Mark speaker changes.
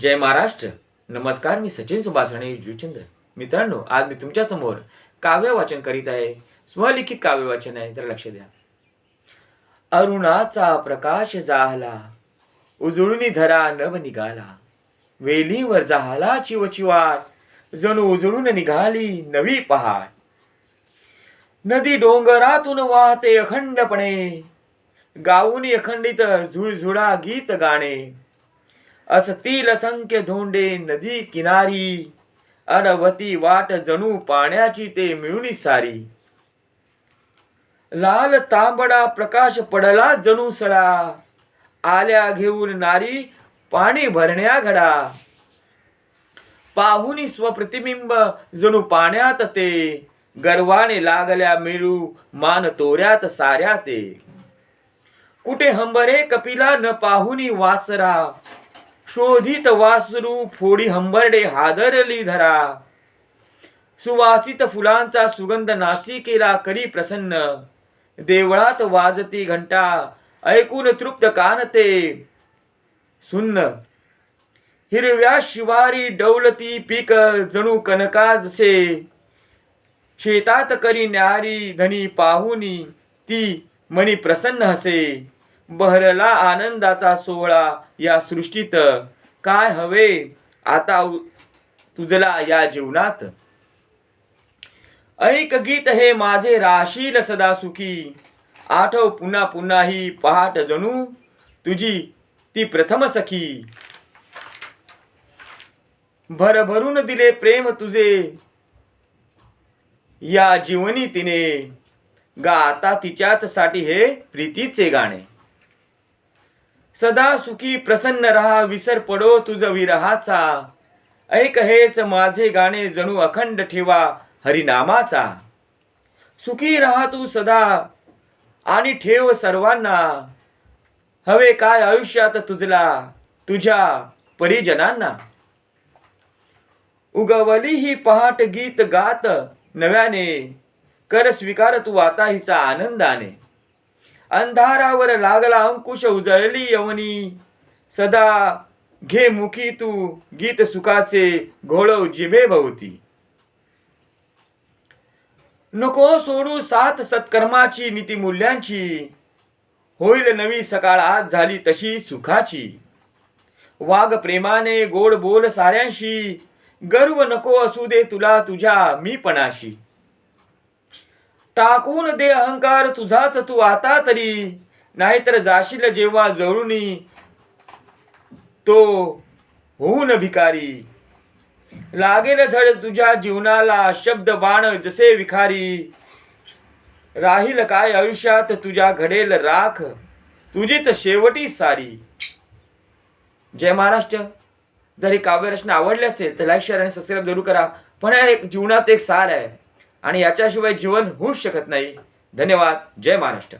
Speaker 1: जय महाराष्ट्र. नमस्कार मी सचिन सुभाषणे जुचंद्र. मित्रांनो आज मी तुमच्यासमोर काव्य वाचन करीत आहे. स्वलिखित काव्य वाचन आहे तर लक्ष द्या. अरुणाचा प्रकाश जाहला उजळून धरा नभ निघाला. वेलीवर जाहला चिवचिवाट जणू उजळून निघाली नवी पहाट नदी डोंगरातून वाहते अखंडपणे गाऊन अखंडित झुळझुळा गीत गाणे. असतील असंख्य धोंडे नदी किनारी. अडवती वाट जणू पाण्याची ते मिळून सारी. लाल तांबडा प्रकाश पडला जणू सळा आल्या घेऊन नारी पाणी भरण्या घडा. पाहुनी स्वप्रतिबिंब जणू पाण्यात ते. गर्वाने लागल्या मिरू मान तोऱ्यात साऱ्या ते. कुठे हंबरे कपिला न पाहुनी वासरा. शोधित वासरू फोडी हंबरडे हादरली धरा. सुवासित फुलांचा सुगंध नासिकेला करी प्रसन्न. देवळात वाजती घंटा ऐकून तृप्त कानते. सुन्न. हिरव्या शिवारी डौलती पीक जणू कनका जसे शेतात करी न्यारी धनी पाहुनी ती मणी प्रसन्न हसे. बहरला आनंदाचा सोहळा या सृष्टीत. काय हवे आता तुझला या जीवनात? ऐक गीत हे माझे राशील सदा सुखी. आठव पुन्हा पुन्हा ही पहाट जणू. तुझी ती प्रथम सखी. भरभरून दिले प्रेम तुझे. या जीवनी तिने. गा आता तिच्याच साठी हे प्रीतीचे गाणे. सदा सुखी प्रसन्न रहा विसर पडो तुझ विरहाचा. ऐक हेच माझे गाणे जणू अखंड ठेवा हरिनामाचा. सुखी रहा तू सदा आणि ठेव सर्वांना. हवे काय आयुष्यात तुझला तुझ्या परिजनांना. उगवली ही पहाट गीत गात नव्याने कर स्वीकार तू आता हिचा आनंदाने. अंधारावर लागला अंकुश उजळली यवनी. सदा घे मुखी तू गीत सुखाचे घोळव जिभे भवती. नको सोडू सात सत्कर्माची नीतिमूल्यांची होईल नवी सकाळ आज झाली तशी सुखाची. वाघ प्रेमाने गोड बोल साऱ्यांशी. गर्व नको असू दे तुला तुझ्या मीपणाशी टाकून दे अहंकार तुझाच तू आता तरी. नाहीतर जाशील जेव्हा जळूनी. तो होऊन भिकारी. लागेल झड तुझ्या जीवनाला शब्द बाण जसे विखारी. राहील काय आयुष्यात तुझ्या घडेल राख. तुझीच शेवटी सारी. जय महाराष्ट्र. जर ही काव्यरचना आवडली असेल तर लाईक शेअर आणि सबस्क्राईब जरूर करा. पण एक जीवनात एक सार आहे. आणि याच्याशिवाय जीवन होऊच शकत नाही. धन्यवाद. जय महाराष्ट्र.